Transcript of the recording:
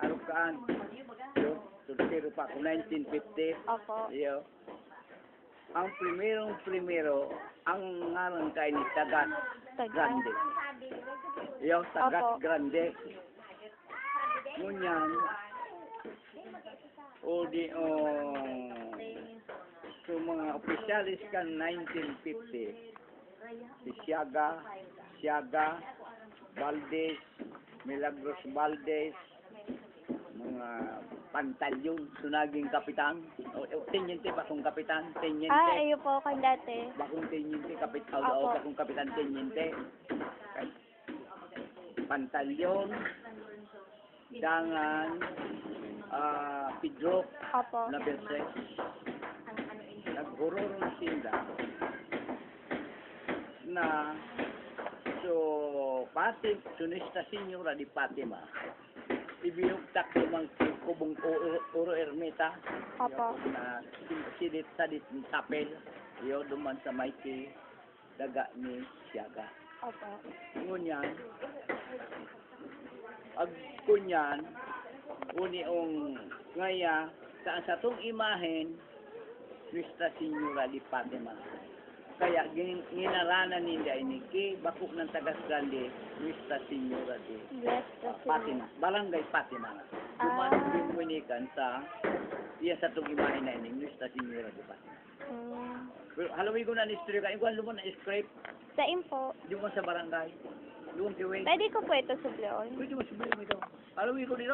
Arukaan. Yo, soltero pa ako, 1950. Opo. Yo. Ang primerong primero, ang ngalan kay ni Tagat Taga. Grande. Yo, Tagat Opo. Grande. Ngunyan, o di o so mga opisyalis kan 1950 si Siaga, Siaga, Valdez, Milagros Valdez, mga pantalyon, sunaging kapitan, o, o tenyente, bakong kapitan, tenyente, Ah, ayo po kang dati. bakong tenyente, kapitan, Opo. o, bakong kapitan tenyente, pantalyon, dangan, ah, Pedro, Opo. na Berse, naghururong sila na so pati sunista senyora di Fatima ibinugtak ko mang kubong uro, uro ermita. Yo, na silit sa dit tapel yo duman sa maiki daga ni siyaga Opo. ngunyan ag kunyan uni ong ngaya sa sa tong imahen Nuestra Señora di Fatima kaya gin, ginaranan nila ini kay bakok ng tagas grande Nuestra Señora di Yes, uh, kasi. Fatima barangay Fatima na duman Ah. din winikan sa iya sa tong imahen na ini Nuestra Señora di Fatima Mm. pero halawin ko na ni istorya ka ikaw lumon na script Sa info. doon sa barangay doon kiwing Pwede ko po ito subloon. Pwede mo mo ito. Halawin ko dito.